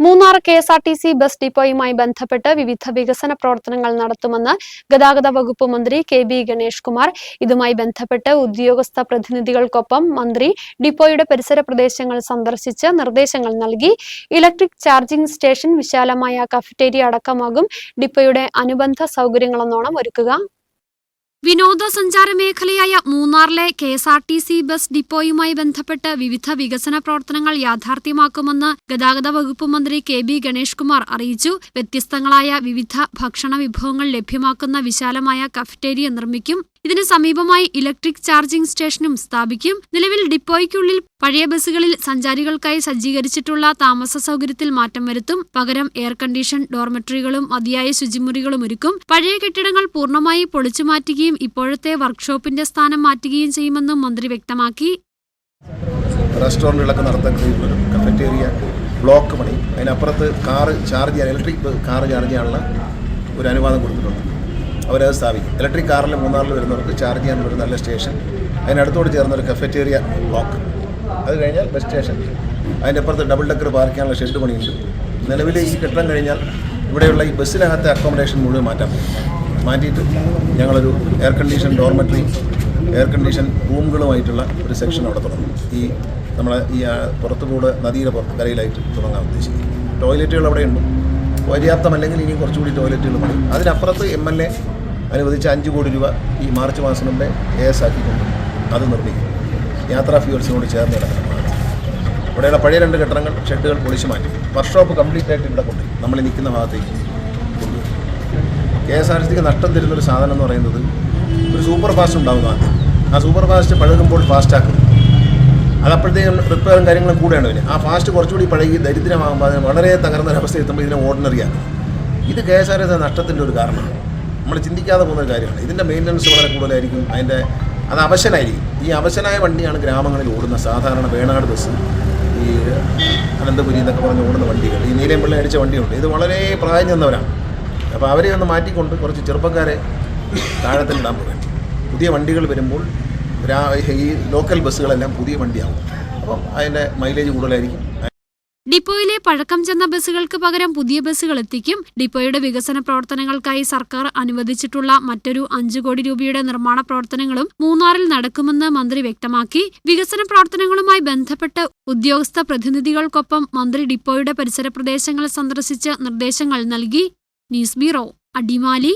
Munnar K S R T C bus ഡിപ്പോയുമായി ബന്ധപ്പെട്ട് വിവിധ വികസന പ്രവർത്തനങ്ങൾ നടത്തുമെന്ന് ഗതാഗത വകുപ്പ് മന്ത്രി കെ ബി ഗണേഷ് കുമാർ ഇതുമായി ബന്ധപ്പെട്ട് ഉദ്യോഗസ്ഥ പ്രതിനിധികൾക്കൊപ്പം മന്ത്രി ഡിപ്പോയുടെ പരിസര പ്രദേശങ്ങൾ സന്ദർശിച്ച് നിർദ്ദേശങ്ങൾ നൽകി. ഇലക്ട്രിക് ചാർജിംഗ് സ്റ്റേഷൻ വിശാലമായ കഫറ്റേരിയ അടക്കമാകും ഡിപ്പോയുടെ അനുബന്ധ സൗകര്യങ്ങളെന്നോണം ഒരുക്കുക. വിനോദസഞ്ചാര മേഖലയായ മൂന്നാറിലെ K S R T C bus ഡിപ്പോയുമായി ബന്ധപ്പെട്ട് വിവിധ വികസന പ്രവർത്തനങ്ങൾ യാഥാർത്ഥ്യമാക്കുമെന്ന് ഗതാഗത വകുപ്പ് മന്ത്രി കെ ബി ഗണേഷ് കുമാർ അറിയിച്ചു. വ്യത്യസ്തങ്ങളായ വിവിധ ഭക്ഷണ വിഭവങ്ങൾ ലഭ്യമാക്കുന്ന വിശാലമായ കഫറ്റേരിയ നിർമ്മിക്കും. ഇതിന് സമീപമായി ഇലക്ട്രിക് ചാർജിംഗ് സ്റ്റേഷനും സ്ഥാപിക്കും. നിലവിൽ ഡിപ്പോയ്ക്കുള്ളിൽ പഴയ ബസ്സുകളിൽ സഞ്ചാരികൾക്കായി സജ്ജീകരിച്ചിട്ടുള്ള താമസ സൗകര്യത്തിൽ മാറ്റം വരുത്തും. പകരം എയർ കണ്ടീഷൻ ഡോർമെട്രികളും മതിയായ ശുചിമുറികളും ഒരുക്കും. പഴയ കെട്ടിടങ്ങൾ പൂർണമായി പൊളിച്ചു മാറ്റുകയും ഇപ്പോഴത്തെ വർക്ക്ഷോപ്പിന്റെ സ്ഥാനം മാറ്റുകയും ചെയ്യുമെന്നും മന്ത്രി വ്യക്തമാക്കി. റെസ്റ്റോറന്റുകളൊക്കെ നടത്താൻ കഴിയുന്നൊരു കഫറ്റേറിയ ബ്ലോക്ക് പണി. അതിനപ്പുറത്ത് കാറ് ചാർജ് ചെയ്യാൻ ഇലക്ട്രിക് കാറ് ചാർജ് ചെയ്യാനുള്ള ഒരു അനുവാദം കൊടുത്തിട്ടുണ്ട്. അവരത് സ്ഥാപിക്കും. ഇലക്ട്രിക് കാറിൽ മൂന്നാറിൽ വരുന്നവർക്ക് ചാർജ് ചെയ്യാനുള്ള ഒരു നല്ല സ്റ്റേഷൻ അതിനടുത്തോട് ചേർന്ന ഒരു കഫറ്റേറിയ ബ്ലോക്ക് അത് കഴിഞ്ഞാൽ ബസ് സ്റ്റേഷൻ അതിന്റെ അപ്പുറത്ത് ഡബിൾ ഡെക്കർ പാർക്കാനുള്ള ഷെഡ് പണിയുണ്ട്. നിലവിൽ ഈ കെട്ടിടം കഴിഞ്ഞാൽ ഇവിടെയുള്ള ഈ ബസ്സിനകത്തെ അക്കോമഡേഷൻ മുഴുവൻ മാറ്റാൻ പറ്റും. മാറ്റിയിട്ട് ഞങ്ങളൊരു air condition dormitory air condition റൂമുകളുമായിട്ടുള്ള ഒരു സെക്ഷൻ അവിടെ തുടങ്ങും. ഈ നമ്മളെ ഈ പുറത്തുകൂടെ നദിയുടെ കരയിലായിട്ട് തുടങ്ങാൻ ഉദ്ദേശിക്കുന്നത് ടോയ്ലറ്റുകൾ അവിടെയുണ്ട്. പര്യാപ്തമല്ലെങ്കിൽ ഇനി കുറച്ചുകൂടി ടോയ്ലറ്റുകൾ പണി അതിനപ്പുറത്ത് എം എൽ എ അനുവദിച്ച അഞ്ച് കോടി രൂപ ഈ മാർച്ച് മാസം മുമ്പേ എ എസ് ആക്കിക്കൊണ്ട് അത് നിർമ്മിക്കും. യാത്രാ ഫ്യൂൾസിനോട് ചേർന്ന് കിടക്കണം ഇവിടെയുള്ള പഴയ രണ്ട് കെട്ടിടങ്ങൾ ഷെഡുകൾ പൊളിച്ചു മാറ്റി. വർക്ക്ഷോപ്പ് കംപ്ലീറ്റ് ആയിട്ട് ഇവിടെ കൊണ്ടുപോയി നമ്മൾ നിൽക്കുന്ന ഭാഗത്തേക്ക് കൊണ്ടുപോയി കെ എസ് ആർ സിക്ക് നഷ്ടം തരുന്നൊരു സാധനം എന്ന് പറയുന്നത് ഒരു സൂപ്പർ ഫാസ്റ്റ് ഉണ്ടാകുന്നു ആദ്യം ആ സൂപ്പർ ഫാസ്റ്റ് പഴകുമ്പോൾ ഫാസ്റ്റ് ആക്കും അത് റിപ്പയറും കാര്യങ്ങളും കൂടെയാണ് പിന്നെ ആ ഫാസ്റ്റ് കുറച്ചുകൂടി പഴകി ദരിദ്രമാകുമ്പോൾ അതിന് വളരെ തകർന്ന ഒരവസ്ഥ എത്തുമ്പോൾ ഇതിനെ ഓർഡിനറിയാണ് ഇത് കെ എസ് ആർ എസ് നഷ്ടത്തിന്റെ ഒരു കാരണമാണ്. നമ്മൾ ചിന്തിക്കാതെ പോകുന്ന ഒരു കാര്യമാണ്. ഇതിന്റെ മെയിന്റനൻസ് വളരെ കൂടുതലായിരിക്കും. അതിന്റെ അത് അവശനായിരിക്കും. ഈ അവശനായ വണ്ടിയാണ് ഗ്രാമങ്ങളിൽ ഓടുന്ന സാധാരണ വേണാട് ബസ്. ഈ അനന്തപുരി എന്നൊക്കെ പറഞ്ഞ് ഓടുന്ന വണ്ടികൾ. ഈ നീലയമ്പള്ളി അടിച്ച വണ്ടിയുണ്ട് ഇത് വളരെ പ്രായം ചെന്നവരാണ് അപ്പോൾ അവരെ ഒന്ന് മാറ്റിക്കൊണ്ട് കുറച്ച് ചെറുപ്പക്കാരെ താഴത്തിലിടാൻ പോകാൻ പുതിയ വണ്ടികൾ വരുമ്പോൾ ഈ ലോക്കൽ ബസ്സുകളെല്ലാം പുതിയ വണ്ടിയാവും. അപ്പം അതിന്റെ മൈലേജ് കൂടുതലായിരിക്കും. ഡിപ്പോയിലെ പഴക്കം ചെന്ന ബസ്സുകൾക്ക് പകരം പുതിയ ബസ്സുകൾ എത്തിക്കും. ഡിപ്പോയുടെ വികസന പ്രവർത്തനങ്ങൾക്കായി സർക്കാർ അനുവദിച്ചിട്ടുള്ള മറ്റൊരു അഞ്ചു കോടി രൂപയുടെ നിർമ്മാണ പ്രവർത്തനങ്ങളും മൂന്നാറിൽ നടക്കുമെന്ന് മന്ത്രി വ്യക്തമാക്കി. വികസന പ്രവർത്തനങ്ങളുമായി ബന്ധപ്പെട്ട് ഉദ്യോഗസ്ഥ പ്രതിനിധികൾക്കൊപ്പം മന്ത്രി ഡിപ്പോയുടെ പരിസര പ്രദേശങ്ങൾ സന്ദർശിച്ച് നിർദ്ദേശങ്ങൾ നൽകി. News bureau Adimali.